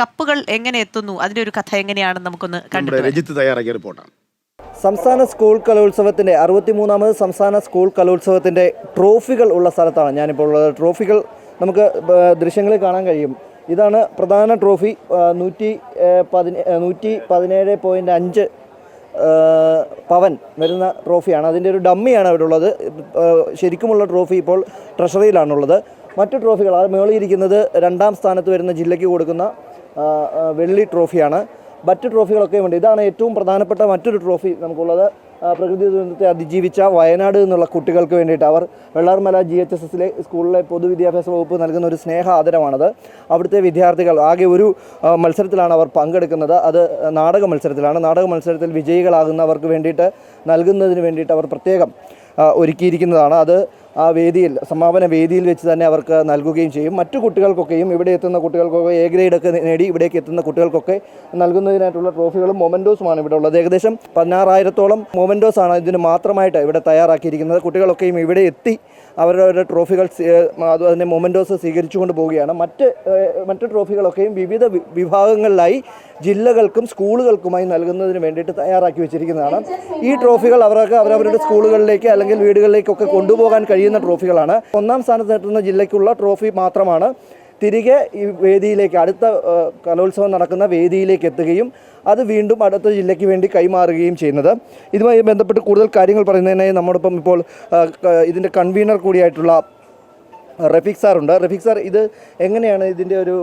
കപ്പുകൾ എങ്ങനെ എത്തുന്നു? അതിന്റെ ഒരു കഥ എങ്ങനെയാണെന്ന് നമുക്കൊന്ന് കണ്ടിട്ട് രജിത്ത് തയ്യാറാക്കിയ റിപ്പോർട്ടാണ്. സംസ്ഥാന സ്കൂൾ കലോത്സവത്തിന്റെ അറുപത്തിമൂന്നാമത് സംസ്ഥാന സ്കൂൾ കലോത്സവത്തിന്റെ ട്രോഫികൾ ഉള്ള സ്ഥലത്താണ് ഞാനിപ്പോൾ ഉള്ളത്. ട്രോഫികൾ നമുക്ക് ദൃശ്യങ്ങളിൽ കാണാൻ കഴിയും. ഇതാണ് പ്രധാന ട്രോഫി നൂറ്റി പതിനേ നൂറ്റി പതിനേഴ് പോയിന്റ് അഞ്ച് പവൻ വരുന്ന ട്രോഫിയാണ്. അതിന്റെ ഒരു ഡമ്മിയാണ് അവിടെ ഉള്ളത് ശരിക്കുമുള്ള ട്രോഫി ഇപ്പോൾ ട്രഷറിയിലാണുള്ളത്. മറ്റു ട്രോഫികൾ അത് മേളിയിരിക്കുന്നത് രണ്ടാം സ്ഥാനത്ത് വരുന്ന ജില്ലയ്ക്ക് കൊടുക്കുന്ന വെള്ളി ട്രോഫിയാണ്. മറ്റ് ട്രോഫികളൊക്കെ ഉണ്ട്. ഇതാണ് ഏറ്റവും പ്രധാനപ്പെട്ട മറ്റൊരു ട്രോഫി നമുക്കുള്ളത്. പ്രകൃതി ദുരന്തത്തെ അതിജീവിച്ച വയനാട് എന്നുള്ള കുട്ടികൾക്ക് വേണ്ടിയിട്ട് അവർ വെള്ളാർമല ജി എച്ച് എസ് എസിലെ സ്കൂളിലെ പൊതുവിദ്യാഭ്യാസ വകുപ്പ് നൽകുന്ന ഒരു സ്നേഹ ആദരമാണത് അവിടുത്തെ വിദ്യാർത്ഥികൾ ആകെ ഒരു മത്സരത്തിലാണ് അവർ പങ്കെടുക്കുന്നത്. അത് നാടക മത്സരത്തിലാണ്. നാടക മത്സരത്തിൽ വിജയികളാകുന്നവർക്ക് വേണ്ടിയിട്ട് നൽകുന്നതിന് വേണ്ടിയിട്ട് അവർ പ്രത്യേകം ഒരുക്കിയിരിക്കുന്നതാണ്. അത് ആ വേദിയിൽ സമാപന വേദിയിൽ വെച്ച് തന്നെ അവർക്ക് നൽകുകയും ചെയ്യും. മറ്റു കുട്ടികൾക്കൊക്കെയും ഇവിടെ എത്തുന്ന കുട്ടികൾക്കൊക്കെ എ ഗ്രേഡ് ഒക്കെ നേടി ഇവിടേക്ക് എത്തുന്ന കുട്ടികൾക്കൊക്കെ നൽകുന്നതിനായിട്ടുള്ള ട്രോഫികളും മൊമെന്റോസുമാണ് ഇവിടെ ഉള്ളത്. ഏകദേശം പതിനാറായിരത്തോളം മൊമെന്റോസാണ് ഇതിന് മാത്രമായിട്ട് ഇവിടെ തയ്യാറാക്കിയിരിക്കുന്നത്. കുട്ടികളൊക്കെയും ഇവിടെ എത്തി അവരവരുടെ ട്രോഫികൾ അത് അതിന്റെ മൊമെന്റോസ് സ്വീകരിച്ചുകൊണ്ട് പോവുകയാണ്. മറ്റ് മറ്റു ട്രോഫികളൊക്കെയും വിവിധ വിഭാഗങ്ങളിലായി ജില്ലകൾക്കും സ്കൂളുകൾക്കുമായി നൽകുന്നതിന് വേണ്ടിയിട്ട് തയ്യാറാക്കി വെച്ചിരിക്കുന്നതാണ്. ഈ ട്രോഫികൾ അവർക്ക് അവരവരുടെ സ്കൂളുകളിലേക്ക് അല്ലെങ്കിൽ വീടുകളിലേക്കൊക്കെ കൊണ്ടുപോകാൻ കഴിയുന്ന ട്രോഫികളാണ്. ഒന്നാം സ്ഥാനത്ത് എത്തുന്ന ജില്ലയ്ക്കുള്ള ട്രോഫി മാത്രമാണ്. തിരികെ ഈ വേദിയിലേക്ക് അടുത്ത കലോത്സവം നടക്കുന്ന വേദിയിലേക്ക് എത്തുകയും അത് വീണ്ടും അടുത്ത ജില്ലയ്ക്ക് വേണ്ടി കൈമാറുകയും ചെയ്യുന്നത്. ഇതുമായി ബന്ധപ്പെട്ട് കൂടുതൽ കാര്യങ്ങൾ പറയുന്നതിനായി നമ്മോടൊപ്പം ഇപ്പോൾ ഇതിന്റെ കൺവീനർ കൂടിയായിട്ടുള്ള റഫീഖ് സാറുണ്ട് റഫീഖ് സാർ ഇത് എങ്ങനെയാണ് ഇതിന്റെ ഒരു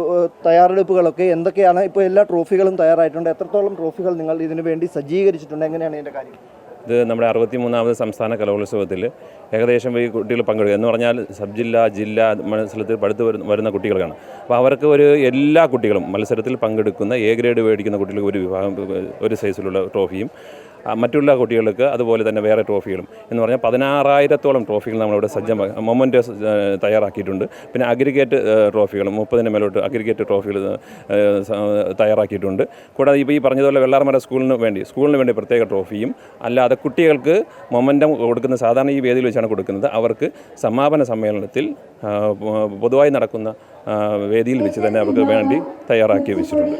തയ്യാറെടുപ്പുകളൊക്കെ? എന്തൊക്കെയാണ് ഇപ്പോൾ എല്ലാ ട്രോഫികളും തയ്യാറായിട്ടുണ്ട്? എത്രത്തോളം ട്രോഫികൾ നിങ്ങൾ ഇതിനു വേണ്ടി സജ്ജീകരിച്ചിട്ടുണ്ട്? എങ്ങനെയാണ് ഇതിന്റെ കാര്യം? ഇത് നമ്മുടെ അറുപത്തി മൂന്നാമത് സംസ്ഥാന കലോത്സവത്തിൽ ഏകദേശം ഈ കുട്ടികൾ പങ്കെടുക്കുക എന്ന് പറഞ്ഞാൽ സബ് ജില്ല ജില്ല മത്സരത്തിൽ പഠിത്തു വരുന്ന കുട്ടികളാണ്. അപ്പോൾ അവർക്ക് ഒരു എല്ലാ കുട്ടികളും മത്സരത്തിൽ പങ്കെടുക്കുന്ന എ ഗ്രേഡ് മേടിക്കുന്ന കുട്ടികൾക്ക് ഒരു വിഭാഗം ഒരു സൈസിലുള്ള ട്രോഫിയും മറ്റുള്ള കുട്ടികൾക്ക് അതുപോലെ തന്നെ വേറെ ട്രോഫികളും എന്ന് പറഞ്ഞാൽ പതിനാറായിരത്തോളം ട്രോഫികൾ നമ്മളിവിടെ സജ്ജമാക്കി മൊമെന്റോസ് തയ്യാറാക്കിയിട്ടുണ്ട്. പിന്നെ അഗ്രിഗേറ്റ് ട്രോഫികളും മുപ്പതിന് മേലോട്ട് അഗ്രിഗേറ്റ് ട്രോഫികൾ തയ്യാറാക്കിയിട്ടുണ്ട്. കൂടാതെ ഇപ്പോൾ ഈ പറഞ്ഞതുപോലെ വെള്ളാർമല സ്കൂളിന് വേണ്ടി സ്കൂളിന് വേണ്ടി പ്രത്യേക ട്രോഫിയും അല്ലാതെ കുട്ടികൾക്ക് മൊമെന്റം കൊടുക്കുന്ന സാധാരണ ഈ വേദിയിൽ വെച്ചാണ് കൊടുക്കുന്നത്. അവർക്ക് സമാപന സമ്മേളനത്തിൽ പൊതുവായി നടക്കുന്ന വേദിയിൽ വെച്ച് തന്നെ അവർക്ക് വേണ്ടി തയ്യാറാക്കി വെച്ചിട്ടുണ്ട്.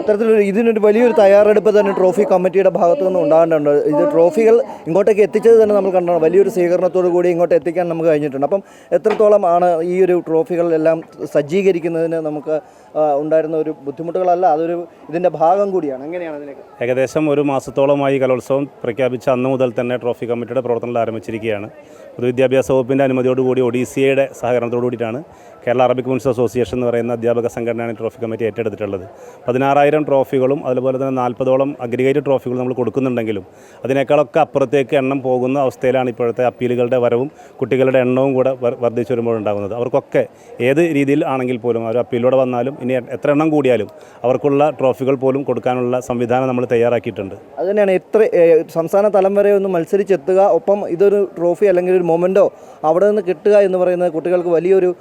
അത്തരത്തിലൊരു ഇതിനൊരു വലിയൊരു തയ്യാറെടുപ്പ് തന്നെ ട്രോഫി കമ്മിറ്റിയുടെ ഭാഗത്തു നിന്ന് ഉണ്ടാകേണ്ടതുണ്ട് ഇത് ട്രോഫികൾ ഇങ്ങോട്ടേക്ക് എത്തിച്ചത് തന്നെ നമ്മൾ കണ്ടാണ്. വലിയൊരു സ്വീകരണത്തോടു കൂടി ഇങ്ങോട്ട് എത്തിക്കാൻ നമുക്ക് കഴിഞ്ഞിട്ടുണ്ട്. അപ്പം എത്രത്തോളം ആണ് ഈ ഒരു ട്രോഫികളെല്ലാം സജ്ജീകരിക്കുന്നതിന് നമുക്ക് ഉണ്ടായിരുന്ന ഒരു ബുദ്ധിമുട്ടുകളല്ല അതൊരു ഇതിന്റെ ഭാഗം കൂടിയാണ്. എങ്ങനെയാണ് അതിനൊക്കെ ഏകദേശം ഒരു മാസത്തോളമായി കലോത്സവം പ്രഖ്യാപിച്ച അന്ന് മുതൽ തന്നെ ട്രോഫി കമ്മിറ്റിയുടെ പ്രവർത്തനങ്ങൾ ആരംഭിച്ചിരിക്കുകയാണ്. പൊതുവിദ്യാഭ്യാസ വകുപ്പിന്റെ അനുമതിയോടുകൂടി ഒഡീസിയയുടെ സഹകരണത്തോടു കൂടിയിട്ടാണ് കേരള അറബിക് മുൻസ് അസോസിയേഷൻ എന്ന് പറയുന്ന അധ്യാപക സംഘടനയാണ് ട്രോഫി കമ്മിറ്റി ഏറ്റെടുത്തിട്ടുള്ളത്. പതിനാറായിരം ട്രോഫികളും അതുപോലെ തന്നെ നാൽപ്പതോളം അഗ്രിഗേറ്റ് ട്രോഫികളും നമ്മൾ കൊടുക്കുന്നുണ്ടെങ്കിലും അതിനേക്കാളൊക്കെ അപ്പുറത്തേക്ക് എണ്ണം പോകുന്ന അവസ്ഥയിലാണ് ഇപ്പോഴത്തെ അപ്പീലുകളുടെ വരവും കുട്ടികളുടെ എണ്ണവും കൂടെ വർ- വർദ്ധിച്ചു വരുമ്പോഴുണ്ടാകുന്നത്. അവർക്കൊക്കെ ഏത് രീതിയിൽ ആണെങ്കിൽ പോലും അവർ അപ്പീലിലൂടെ വന്നാലും ഇനി എത്ര എണ്ണം കൂടിയാലും അവർക്കുള്ള ട്രോഫികൾ പോലും കൊടുക്കാനുള്ള സംവിധാനം നമ്മൾ തയ്യാറാക്കിയിട്ടുണ്ട്. അത് തന്നെയാണ് എത്ര സംസ്ഥാന തലം വരെ ഒന്ന് മത്സരിച്ചെത്തുക ഒപ്പം ഇതൊരു ട്രോഫി അല്ലെങ്കിൽ ഒരു മൊമെന്റോ അവിടെ നിന്ന് കിട്ടുക എന്ന് പറയുന്നത് കുട്ടികൾക്ക് വലിയൊരു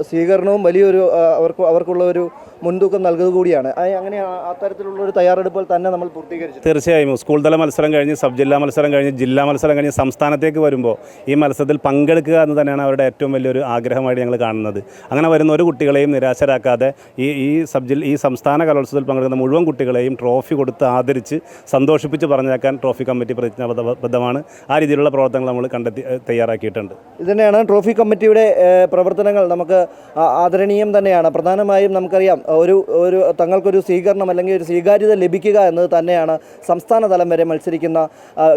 സ്വീകരണവും വലിയൊരു അവർക്ക് അവർക്കുള്ള ഒരു മുൻതൂക്കം നൽകുക കൂടിയാണ്. അങ്ങനെ ആ- അത്തരത്തിലുള്ള ഒരു തയ്യാറെടുപ്പുകൾ തന്നെ നമ്മൾ പൂർത്തീകരിച്ചു തീർച്ചയായും. സ്കൂൾ തല മത്സരം കഴിഞ്ഞ് സബ് ജില്ലാ മത്സരം കഴിഞ്ഞ് ജില്ലാ മത്സരം കഴിഞ്ഞ് സംസ്ഥാനത്തേക്ക് വരുമ്പോൾ ഈ മത്സരത്തിൽ പങ്കെടുക്കുക എന്ന് തന്നെയാണ് അവരുടെ ഏറ്റവും വലിയൊരു ആഗ്രഹമായിട്ട് ഞങ്ങൾ കാണുന്നത്. അങ്ങനെ വരുന്ന ഒരു കുട്ടികളെയും നിരാശരാക്കാതെ ഈ ഈ സബ്ജിൽ ഈ സംസ്ഥാന കലോത്സവത്തിൽ പങ്കെടുക്കുന്ന മുഴുവൻ കുട്ടികളെയും ട്രോഫി കൊടുത്ത് ആദരിച്ച് സന്തോഷിപ്പിച്ച് പറഞ്ഞേക്കാൻ ട്രോഫി കമ്മിറ്റി പ്രതിജ്ഞാബദ്ധമാണ് ആ രീതിയിലുള്ള പ്രവർത്തനങ്ങൾ നമ്മൾ കണ്ടെത്തി തയ്യാറാക്കിയിട്ടുണ്ട്. ഇത് തന്നെയാണ് ട്രോഫി കമ്മിറ്റിയുടെ പ്രവർത്തനങ്ങൾ. നമുക്ക് ആദരണീയം തന്നെയാണ്. പ്രധാനമായും നമുക്കറിയാം ഒരു ഒരു തങ്ങൾക്കൊരു സ്വീകരണം അല്ലെങ്കിൽ ഒരു സ്വീകാര്യത ലഭിക്കുക എന്നത് തന്നെയാണ് സംസ്ഥാന തലം വരെ മത്സരിക്കുന്ന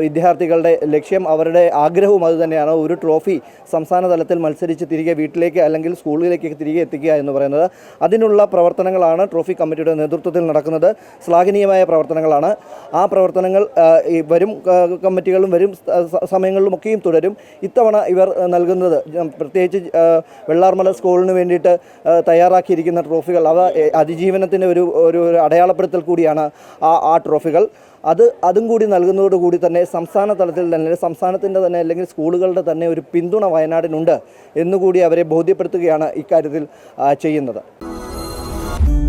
വിദ്യാർത്ഥികളുടെ ലക്ഷ്യം. അവരുടെ ആഗ്രഹവും അതുതന്നെയാണ് ഒരു ട്രോഫി സംസ്ഥാന തലത്തിൽ മത്സരിച്ച് തിരികെ വീട്ടിലേക്ക് അല്ലെങ്കിൽ സ്കൂളിലേക്ക് തിരികെ എത്തിക്കുക എന്ന് പറയുന്നത്. അതിനുള്ള പ്രവർത്തനങ്ങളാണ് ട്രോഫി കമ്മിറ്റിയുടെ നേതൃത്വത്തിൽ നടക്കുന്നത്. ശ്ലാഘനീയമായ പ്രവർത്തനങ്ങളാണ്. ആ പ്രവർത്തനങ്ങൾ ഈ വരും കമ്മിറ്റികളും വരും സമയങ്ങളിലുമൊക്കെയും തുടരും. ഇത്തവണ ഇവർ നൽകുന്നത് പ്രത്യേകിച്ച് വെള്ളാർമല സ്കൂളിന് വേണ്ടിയിട്ട് തയ്യാറാക്കിയിരിക്കുന്ന ട്രോഫികൾ അവ അതിജീവനത്തിന്റെ ഒരു ഒരു അടയാളപ്പെടുത്തൽ കൂടിയാണ് ആ ആ ട്രോഫികൾ. അത് അതും കൂടി നൽകുന്നതോടുകൂടി തന്നെ സംസ്ഥാന തലത്തിൽ തന്നെ സംസ്ഥാനത്തിന്റെ തന്നെ അല്ലെങ്കിൽ സ്കൂളുകളുടെ തന്നെ ഒരു പിന്തുണ വയനാടിനുണ്ട് എന്നുകൂടി അവരെ ബോധ്യപ്പെടുത്തുകയാണ് ഇക്കാര്യത്തിൽ ചെയ്യുന്നത്. Bye.